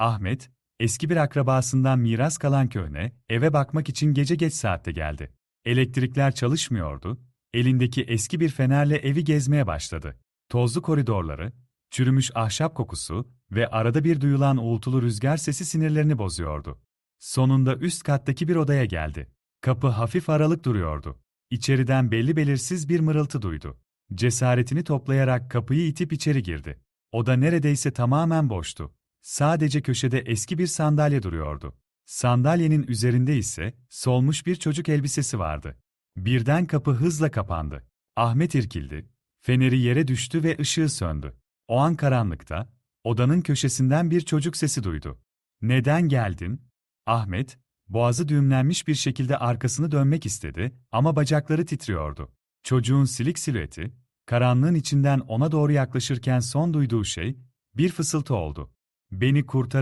Ahmet, eski bir akrabasından miras kalan köhne, eve bakmak için gece geç saatte geldi. Elektrikler çalışmıyordu, elindeki eski bir fenerle evi gezmeye başladı. Tozlu koridorları, çürümüş ahşap kokusu ve arada bir duyulan uğultulu rüzgar sesi sinirlerini bozuyordu. Sonunda üst kattaki bir odaya geldi. Kapı hafif aralık duruyordu. İçeriden belli belirsiz bir mırıltı duydu. Cesaretini toplayarak kapıyı itip içeri girdi. Oda neredeyse tamamen boştu. Sadece köşede eski bir sandalye duruyordu. Sandalyenin üzerinde ise solmuş bir çocuk elbisesi vardı. Birden kapı hızla kapandı. Ahmet irkildi. Feneri yere düştü ve ışığı söndü. O an karanlıkta, odanın köşesinden bir çocuk sesi duydu. Neden geldin? Ahmet, boğazı düğümlenmiş bir şekilde arkasını dönmek istedi ama bacakları titriyordu. Çocuğun silik silüeti, karanlığın içinden ona doğru yaklaşırken son duyduğu şey, bir fısıltı oldu. Beni kurtar